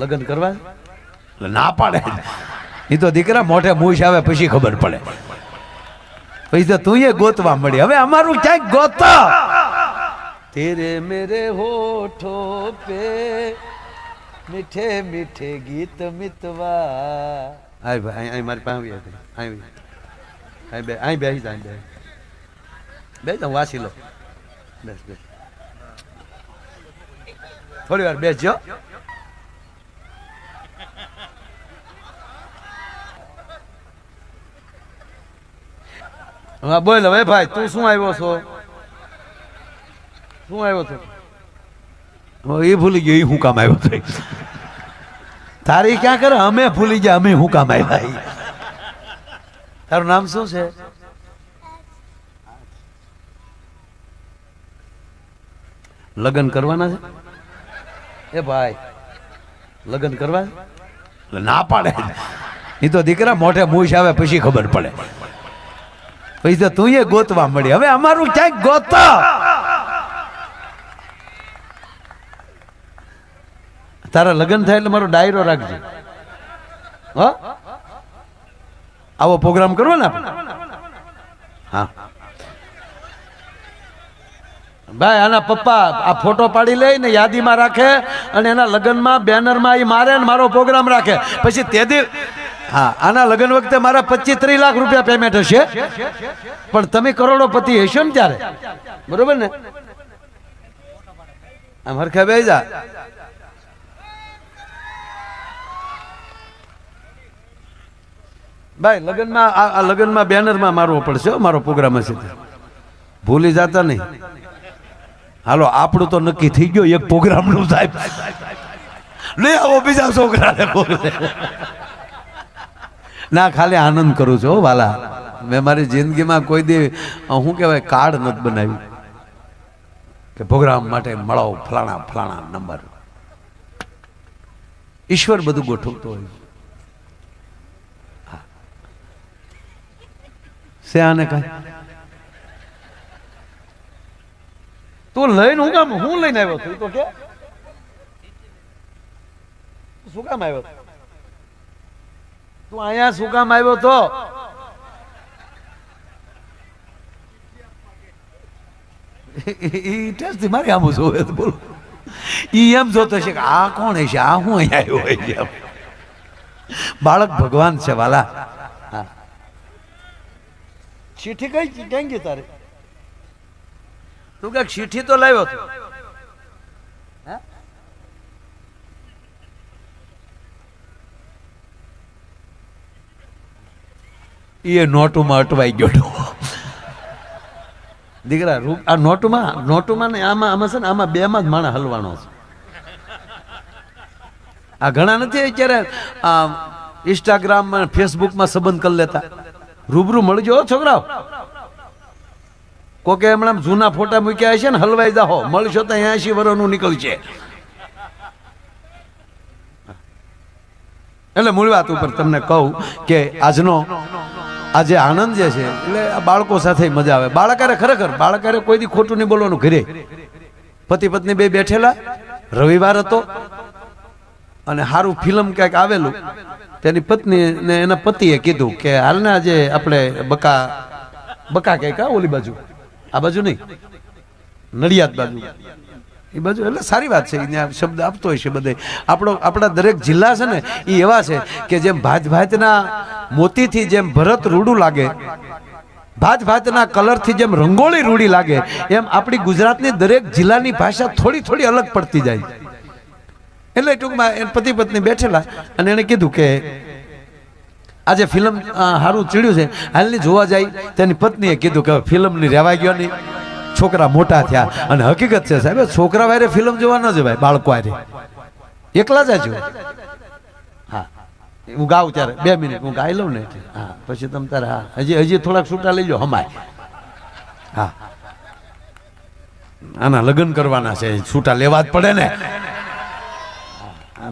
લગ્ન કરવા? એટલે ના પાડે. એ તો દીકરા મોઢે મૂછ આવે પછી ખબર પડે. પછી તો તું એ ગોતવા મળી. હવે અમારું ક્યાંક ગોત? તેરે મેરે હોઠો પે મીઠે મીઠે ગીત મિતવા. આય ભાઈ અહીં મારી પાસે આવી અહીં અહીં બે આય બેસી જાય અહીં બે બે તો વાસી લો બેસ બેસ. થોડી વાર બેસજો હા, બોલ હવે ભાઈ, તું શું આવ્યો છો? શું આવ્યો છો? એ ભૂલી ગયો, એ હું કામ આવ્યો છે તારી ક્યાં કરે? અમે ભૂલી ગયા, અમે હું કામ આવ્યા. તારું નામ શું છે? લગ્ન કરવાના છે? એ ભાઈ, લગ્ન કરવા? ના પાડે. એ તો દીકરા મોઢે મૂછ આવે, પછી ખબર પડે. પછી તો એ ગોતવા મળી. હવે અમારું ક્યાંક ગોત. તારા લગ્ન થાય એટલે મારો ડાયરો રાખજે. હ? આવો પ્રોગ્રામ કરવો ને આપણે? હા. ભાઈ, આના પપ્પા આ ફોટો પાડી લે ને યાદીમાં રાખે અને એના લગ્નમાં, બેનરમાં એ મારે ને મારો પ્રોગ્રામ રાખે. પછી તે દી હા, આના લગ્ન વખતે મારા પચીસ ત્રીસ લાખ રૂપિયા પેમેન્ટ હશે. પણ તમે કરોડોપતિ હશો ને ત્યારે. બરોબર ને? આમ હરખા બે જા ભાઈ, લગ્નમાં આ લગ્નમાં બેનરમાં મારવો પડશે મારો પ્રોગ્રામ હશે ભૂલી જતા નહીં. હાલો, આપણું તો નક્કી થઈ ગયો એક પ્રોગ્રામનું સાહેબ. લઈ આવો બીજા છોકરાને બોલે ના, ખાલી આનંદ કરું છું વાલા. મેં મારી જિંદગીમાં કોઈ દે હું કહેવાય, કાર્ડ નથી બનાવ્યું કે પ્રોગ્રામ માટે મળો ફલાણા ફલાણા નંબર. ઈશ્વર બધું ગોઠવતો હોય. હા. આને કાંઈ તું લઈને હું કામ હું લઈને આવ્યો છું તો કે? શું કામ આવ્યો? તો? અહીંયા શું કામ આવ્યો તો ટેસ્ટથી મારી આમ જોવે બોલો. ઈ એમ જોતો છે કે આ કોણ છે? આ હું અહીંયા આવ્યો હોય છે બાળક ભગવાન છે વાલા. હા. ચીઠી કઈ ક્યાં ગઈ તારે? તું કે ચીઠી તો લાવ્યો હતો એ નોટુમાં અટવાઈ ગયો દીકરા આ નોટુમાં નોટુમાં ને આમાં આમાં છે ને, આમાં બેમાં જ માણા હલવાનો છે. આ ઘણા નથી, અત્યારે આ ઇન્સ્ટાગ્રામમાં ફેસબુકમાં સંબંધ કરી લેતા. રૂબરૂ મળજો છોકરાઓ. કોકે હમણાં જૂના ફોટા મૂક્યા હશે ને, હલવાઈ જાહો. મળશો તો એસી વર્ષનું નીકળશે. એટલે મૂળ વાત ઉપર તમને કહું કે આજનો આજે આનંદ જે છે, એટલે આ બાળકો સાથે મજા આવે. બાળકારે ખરેખર, બાળકારે કોઈ દી ખોટું નહીં બોલવાનું, ઘરે. પતિ પત્ની બે બેઠેલા, રવિવાર હતો, અને સારું ફિલ્મ ક્યાંક આવેલું, તેની પત્ની ને એના પતિએ કીધું કે હાલના જે આપણે બકા બકા ક્યાંક, હા, ઓલી બાજુ. આ બાજુ નહીં. નડિયાદ બાજુ. એ બાજુ એટલે સારી વાત છે, અહીંયા શબ્દ આપતો હોય છે બધે. આપણો, આપણા દરેક જિલ્લા છે ને, એ એવા છે કે જેમ ભાત ભાતના મોતીથી જેમ ભરત રૂડું લાગે ભાત ભાતના કલરથી જેમ રંગોળી રૂડી લાગે, એમ આપણી ગુજરાતની દરેક જિલ્લાની ભાષા થોડી થોડી અલગ પડતી જાય. એટલે ટૂંકમાં એ પતિ પત્ની બેઠેલા અને એણે કીધું કે, આજે ફિલ્મ સારું ચીડ્યું છે. હાલની જોવા જાય, તેની પત્નીએ કીધું કે ફિલ્મની રહેવા ગયો નહીં. છોકરા મોટા થયા. અને હકીકત છે સાહેબ છોકરા વારે ફિલ્મ જોવા ન જવાય, બાળકો આરે એકલા જ આજો હા. હું ગાઉં ત્યારે, બે મિનિટ, હું ગાઈ લઉં ને હા, પછી તમે તારે, હા, હજી હજી થોડાક છૂટા લઈ લો, હમાય. હા. આના લગ્ન કરવાના છે છૂટા લેવા જ પડે ને.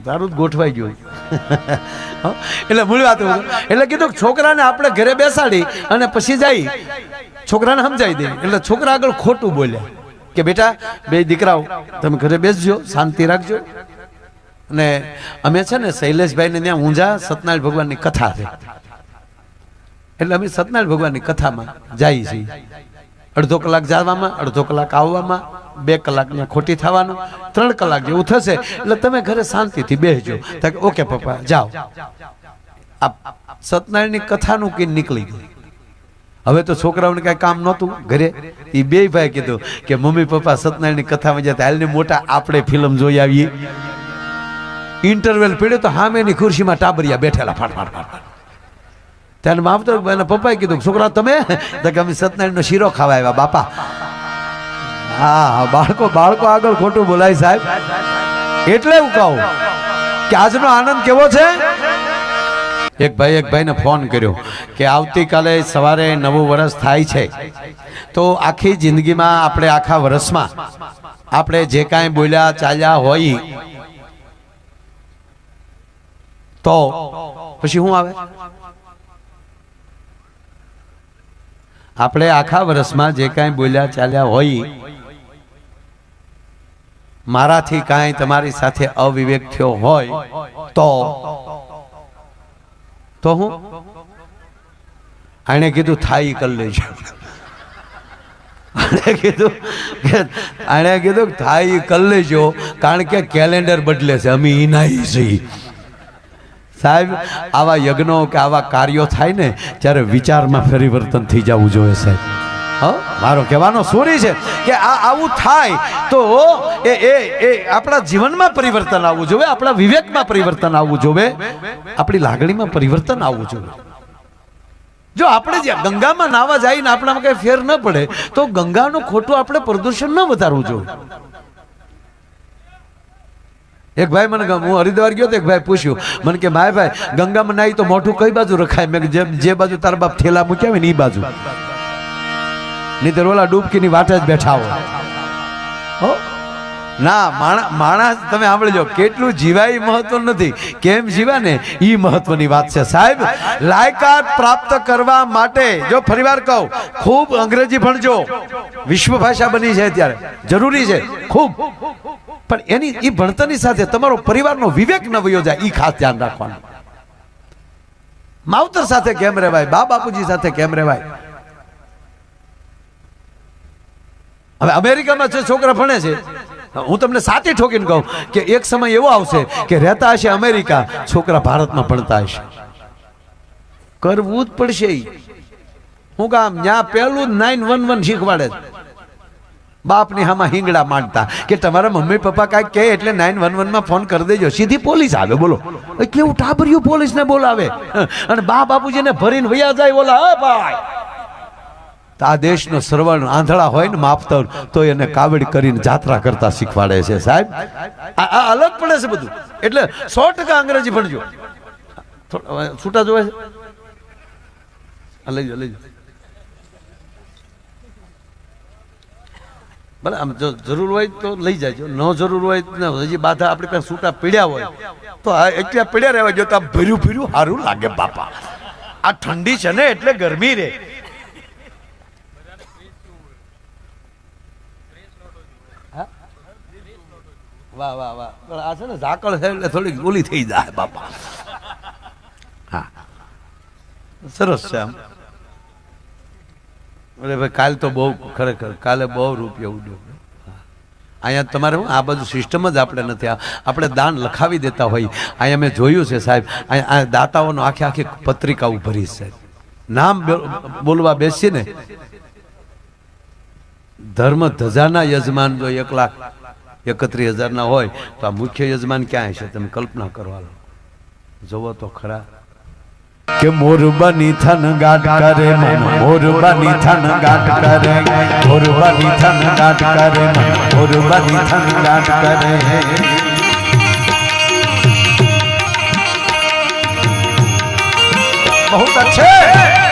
તારું જ ગોઠવાઈ ગયું? એટલે મૂળ વાત એટલે કીધું છોકરાને આપણે ઘરે બેસાડી અને પછી જઈ છોકરાને સમજાવી દે. એટલે છોકરા આગળ ખોટું બોલ્યા કે બેટા, બે દીકરાઓ, તમે ઘરે બેસજો, શાંતિ રાખજો. અને અમે છે ને શૈલેષભાઈને ત્યાં ઊંઝા સત્યનારાયણ ભગવાનની કથા છે. એટલે અમે સત્યનારાયણ ભગવાનની કથામાં જઈએ છીએ. અડધો કલાક જવામાં, અડધો કલાક આવવામાં, બે કલાક ત્યાં ખોટી થવાનું, ત્રણ કલાક જેવું થશે. એટલે તમે ઘરે શાંતિથી બેસજો. ઓકે, પપ્પા, જાઓ. આ સત્યનારાયણની કથાનું કી નીકળી ગયું? હવે તો છોકરાઓને કાંઈ કામ નહોતું ઘરે. એ બે ભાઈ કીધું કે મમ્મી પપ્પા સત્યનારાયણની કથામાં જતા હાલને મોટા આપણે ફિલ્મ જોઈ આવીએ. ઇન્ટરવેલ પીડ્યો તો હામેની ખુરશીમાં ટાબરિયા બેઠેલા, ફાટ ફાટ ફાટ. ત્યારે માવતર એના પપ્પાએ કીધું, છોકરા, તમે? તો કે અમે સત્યનારાયણનો શીરો ખાવા આવ્યા, બાપા. હા હા, બાળકો બાળકો આગળ ખોટું બોલાય સાહેબ. એટલે હું કહું કે આજનો આનંદ કેવો છે? એક ભાઈ એક ભાઈને ફોન કર્યો કે આવતીકાલે સવારે નવું વર્ષ થાય છે. તો આખી જિંદગીમાં આપણે આખા વર્ષમાં આપણે જે કાંઈ બોલ્યા ચાલ્યા હોય તો પછી શું આવે? આપણે આખા વર્ષમાં જે કાંઈ બોલ્યા ચાલ્યા હોય મારાથી કાંઈ તમારી સાથે અવિવેક થયો હોય તો તો હું? આણે કીધું થાય કરી લેજો આણે કીધું કે, આણે કીધું થાય કરી લેજો, કારણ કે કેલેન્ડર બદલે છે, અમે ઇનાઈ છીએ. સાહેબ, આવા યજ્ઞો કે આવા કાર્યો થાય ને, ત્યારે વિચારમાં પરિવર્તન થઈ જવું જોઈએ, સાહેબ. મારો કહેવાનો સોરી છે કે આ આવું થાય તો એ એ એ આપણા જીવનમાં પરિવર્તન આવવું જોઈએ આપણા વિવેકમાં પરિવર્તન આવવું જોઈએ આપણી લાગણીમાં પરિવર્તન આવવું જોઈએ જો આપણે જે ગંગામાં નાવા જઈને આપણામાં કઈ ફેર ન પડે, તો ગંગાનું ખોટું આપણે પ્રદૂષણ ન વધારવું જોઈએ એક ભાઈ મને હું હરિદ્વાર ગયો તો એક ભાઈ પૂછ્યું, મને કે ભાઈ ભાઈ, ગંગામાં નાઈ તો મોઢું કઈ બાજુ રખાય? મેં જેમ, જે બાજુ તારા બાપ થેલા મૂક્યા હોય ને એ બાજુ. નહીતર ઓલા ડૂબકીની વાટે જ બેઠા હો? ના માણસ, તમે સાંભળજો, કેટલું જીવાય મહત્વ નથી. કેમ જીવા ને એ મહત્વની વાત છે. સાહેબ, લાયકાત પ્રાપ્ત કરવા માટે, જો ફરીવાર કહું, ખૂબ અંગ્રેજી ભણજો વિશ્વ ભાષા બની છે અત્યારે. જરૂરી છે, ખૂબ. પણ એની એ ભણતરની સાથે તમારો પરિવારનો વિવેક ન જાય એ ખાસ ધ્યાન રાખવાનું. માવતર સાથે કેમ રહેવાય? બા બાપુજી સાથે કેમ રહેવાય? હવે અમેરિકામાં જે છોકરા ભણે છે, હું તમને સાચી ઠોકીને કહું કે એક સમય એવો આવશે કે રહેતા હશે અમેરિકા, છોકરા ભારતમાં ભણતા હશે કરવું જ પડશે. હું કામ ત્યાં પેલું નાઇન વન વન શીખવાડે. બાપની હામાં હિંગડા માંડતા કે તમારા મમ્મી પપ્પા કાંઈક કહે એટલે નાઇન વન વનમાં ફોન કરી દેજો સીધી પોલીસ આવે, બોલો કેવું ટાબરિયું પોલીસને બોલાવે અને બા બાપુજીને ભરીને વૈયા જાય, બોલા ભાઈ તો આ દેશનો શ્રવણ આંધળા હોય ને માપતર તો એને કાવડ કરીને જાત્રા કરતા શીખવાડે છે સાહેબ. આ અલગ પડે છે બધું. એટલે સો ટકા અંગ્રેજી ભણજો. છૂટા જોવે છે? લઈ જાઓ ભલે આમ જો જરૂર હોય તો લઈ જાજો. ન જરૂર હોય હજી બાધા આપણી પાસે છૂટા પીડ્યા હોય. તો આ એટલા પીડ્યા રહેવા જો તો ભર્યું ભર્યું સારું લાગે બાપા. આ ઠંડી છે ને એટલે ગરમી રે. વાહ વાહ વાહ. પણ આ છે ને ઝાકળ છે એટલે થોડીક ઓલી થઈ જાય બાપા. હા. સરસ છે આમ. અરે ભાઈ, કાલ તો બહુ ખરેખર, કાલે બહુ રૂપિયા ઉડ્યો. અહીંયા તમારે આ બધું સિસ્ટમ જ આપણે નથી. આપણે દાન લખાવી દેતા હોય. અહીંયા મેં જોયું છે સાહેબ આ દાતાઓનો આખી આખી પત્રિકા ઉભરી છે. નામ બોલવા બેસીને ધર્મ ધજાના યજમાન જો એક લાખ એકત્રીસ હજારના હોય તો આ મુખ્ય યજમાન ક્યાં છે તમે કલ્પના કરવા લો જોવો તો ખરા કે મોરબાની થન ગાટ કરે મન મોરબાની થન ગાટ કરે મોરબાની થન ગાટ કરે મન મોરબાની થન ગાટ કરે बहुत अच्छे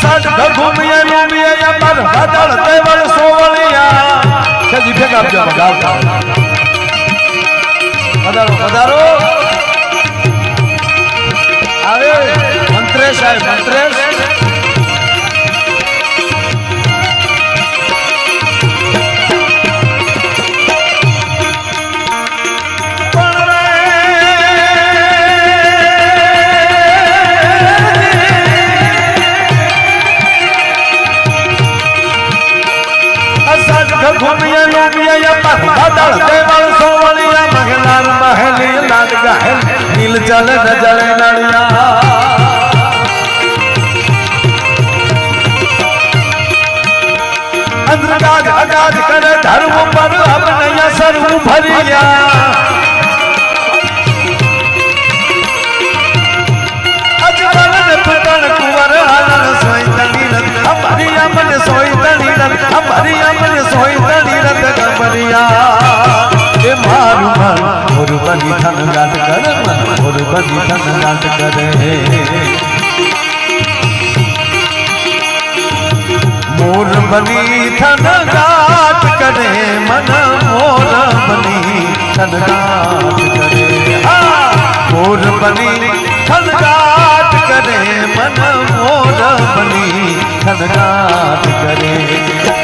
સડ ઘૂમીએ રૂમીએ અમર હદળ દેવળ સોવળિયા. સજી ભેગા આપજો ગાવતા પધારો પધારો. આવે, મંત્રેશ સાહેબ મંત્રેશ. ધર્મ પર અપનયા સર્વ ભરિયા સોઈ તની રત અમારી અમન સોઈ તની રત અમારી અમન સોઈ તની રત મોર બની ધન ગાટ કરે